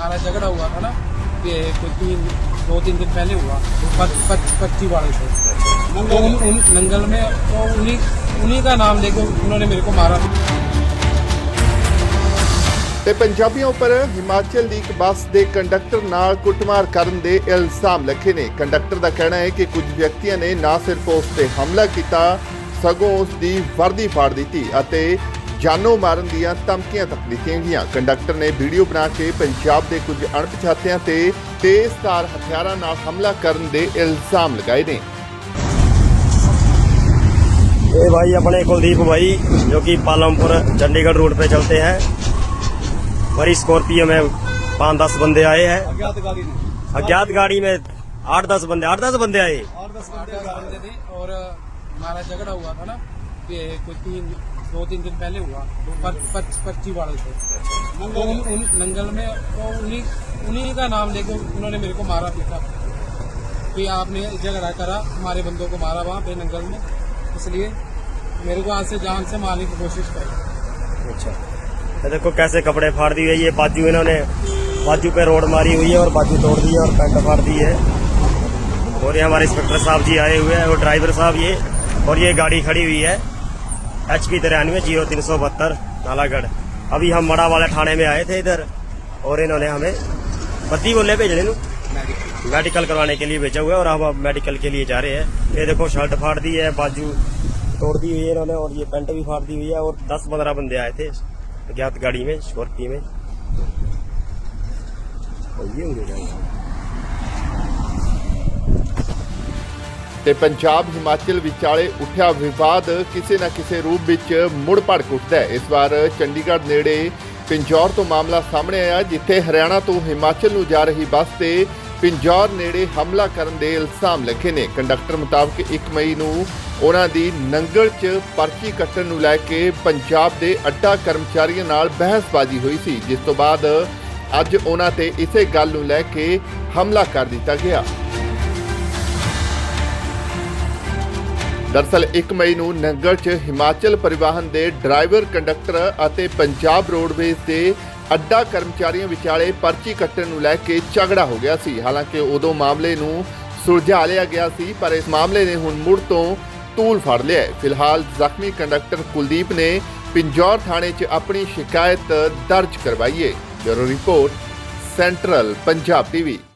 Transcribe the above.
हमारा झगड़ा हुआ था ना ये कोई तीन दो तीन दिन पहले हुआ पच, पच, पच्ची वाले से तो उन, उन नंगल में तो उन्हीं उन्हीं का नाम लेके उन्होंने मेरे को मारा ਤੇ ਪੰਜਾਬੀਆਂ ਉੱਪਰ ਹਿਮਾਚਲ ਦੀ ਇੱਕ ਬੱਸ ਦੇ ਕੰਡਕਟਰ ਨਾਲ ਕੁੱਟਮਾਰ ਕਰਨ ਦੇ ਇਲਜ਼ਾਮ ਲੱਗੇ ਨੇ ਕੰਡਕਟਰ ਦਾ ਕਹਿਣਾ ਹੈ ਕਿ ਕੁਝ ਵਿਅਕਤੀਆਂ ਨੇ ਨਾ ਸਿਰਫ ਉਸ ਤੇ ਹਮਲਾ ਕੀਤਾ ਸਗੋਂ ਉਸ ਦੀ ਵਰਦੀ ਫਾੜ ਦਿੱਤੀ ਅਤੇ ਜਾਨੋਂ ਮਾਰਨ ਦੀਆਂ ਧਮਕੀਆਂ ਤੱਕ ਦਿੱਤੀਆਂ ਗਈਆਂ ਕੰਡਕਟਰ ਨੇ ਵੀਡੀਓ ਬਣਾ ਕੇ ਪੰਜਾਬ ਦੇ ਕੁਝ ਅਣਪਛਾਤਿਆਂ ਤੇ ਤੇਜ਼ਧਾਰ ਹਥਿਆਰਾਂ ਨਾਲ ਹਮਲਾ ਕਰਨ ਦੇ ਇਲਜ਼ਾਮ ਲਗਾਏ ਨੇ ये भाई अपने कुलदीप भाई जो कि पालमपुर चंडीगढ़ रोड पे चलते हैं बड़ी स्कॉर्पियो में पाँच दस बंदे आए हैं अज्ञात गाड़ी ने अज्ञात गाड़ी में आठ दस बंदे आठ दस बंदे आए और दस बंदे थे और हमारा झगड़ा हुआ था ना ये कोई तीन दो तीन दिन पहले हुआ। पच, पच, पच्ची वाले से तो उन, उन नंगल में तो उन्हीं उन्हीं का नाम लेके उन्होंने मेरे को मारा पीटा। कि आपने झगड़ा करा हमारे बंदों को मारा वहाँ पे नंगल में। इसलिए मेरे को आज से जान से मारने की कोशिश करी। अच्छा। देखो कैसे कपड़े फाड़ दिए ये बाजू इन्होंने। बाजू पे रोड मारी हुई है और बाजू तोड़ दी है और पैंट फाड़ दी है। और ये हमारे इंस्पेक्टर साहब जी आए हुए हैं और ड्राइवर साहब ये। और ये गाड़ी खड़ी हुई है। एच पी तिरानवे जीरो तीन सौ बहत्तर नालागढ़ अभी हम मड़ा वाले थाने में आए थे इधर और इन्होंने हमें बद्दी बोले भेजने नु मेडिकल करवाने के लिए भेजा हुआ है और हम अब मेडिकल के लिए जा रहे हैं ये देखो शर्ट फाड़ दी है बाजू तोड़ दी हुई है इन्होंने और ये पैंट भी फाड़ दी हुई है और दस पंद्रह बंदे आए थे अज्ञात गाड़ी में स्कॉर्पियो में और ये उड़े ਤੇ ਪੰਜਾਬ ਹਿਮਾਚਲ ਵਿਚਾਲੇ ਉੱਠਿਆ ਵਿਵਾਦ ਕਿਸੇ ਨਾ ਕਿਸੇ ਰੂਪ ਵਿੱਚ ਮੁੜ ਭੜਕ ਉੱਠਦਾ ਹੈ। ਇਸ ਵਾਰ ਚੰਡੀਗੜ੍ਹ ਨੇੜੇ ਪਿੰਜੌਰ ਤੋਂ ਮਾਮਲਾ ਸਾਹਮਣੇ ਆਇਆ, ਜਿੱਥੇ ਹਰਿਆਣਾ ਤੋਂ ਹਿਮਾਚਲ ਨੂੰ ਜਾ ਰਹੀ ਬੱਸ ਤੇ ਪਿੰਜੌਰ ਨੇੜੇ ਹਮਲਾ ਕਰਨ ਦੇ ਇਲਜ਼ਾਮ ਲੱਗੇ ਨੇ। ਕੰਡਕਟਰ ਮੁਤਾਬਕ 1 ਮਈ ਨੂੰ ਉਹਨਾਂ ਦੀ ਨੰਗਲ 'ਚ ਪਰਚੀ ਕੱਟਣ ਨੂੰ ਲੈ ਕੇ ਪੰਜਾਬ ਦੇ ਅੱਡਾ ਕਰਮਚਾਰੀਆਂ ਨਾਲ ਬਹਿਸਬਾਜ਼ੀ ਹੋਈ ਸੀ, ਜਿਸ ਤੋਂ ਬਾਅਦ ਅੱਜ ਉਹਨਾਂ ਤੇ ਇਸੇ ਗੱਲ ਨੂੰ ਲੈ ਕੇ ਹਮਲਾ ਕਰ ਦਿੱਤਾ ਗਿਆ। ਦਰਸਲ 1 ਮਈ ਨੂੰ ਨੰਗਲ 'ਚ ਹਿਮਾਚਲ ਪਰਿਵਾਹਨ ਦੇ ਡਰਾਈਵਰ, ਕੰਡਕਟਰ ਅਤੇ ਪੰਜਾਬ ਰੋਡਵੇਜ਼ ਦੇ ਅੱਡਾ ਕਰਮਚਾਰੀਆਂ ਵਿਚਾਲੇ ਪਰਚੀ ਕੱਟਣ ਨੂੰ ਲੈ ਕੇ ਝਗੜਾ ਹੋ ਗਿਆ ਸੀ। ਹਾਲਾਂਕਿ ਉਦੋਂ ਮਾਮਲੇ ਨੂੰ ਸੁਲਝਾ ਲਿਆ ਗਿਆ ਸੀ, ਪਰ ਇਸ ਮਾਮਲੇ ਨੇ ਹੁਣ ਮੁੜ ਤੋਂ ਤੂਲ ਫੜ ਲਿਆ ਫਿਲਹਾਲ ਜ਼ਖਮੀ ਕੰਡਕਟਰ ਕੁਲਦੀਪ ਨੇ ਪਿੰਜੌਰ ਥਾਣੇ 'ਚ ਆਪਣੀ ਸ਼ਿਕਾਇਤ ਦਰਜ ਕਰਵਾਈ ਹੈ। Bureau report, central Punjab TV.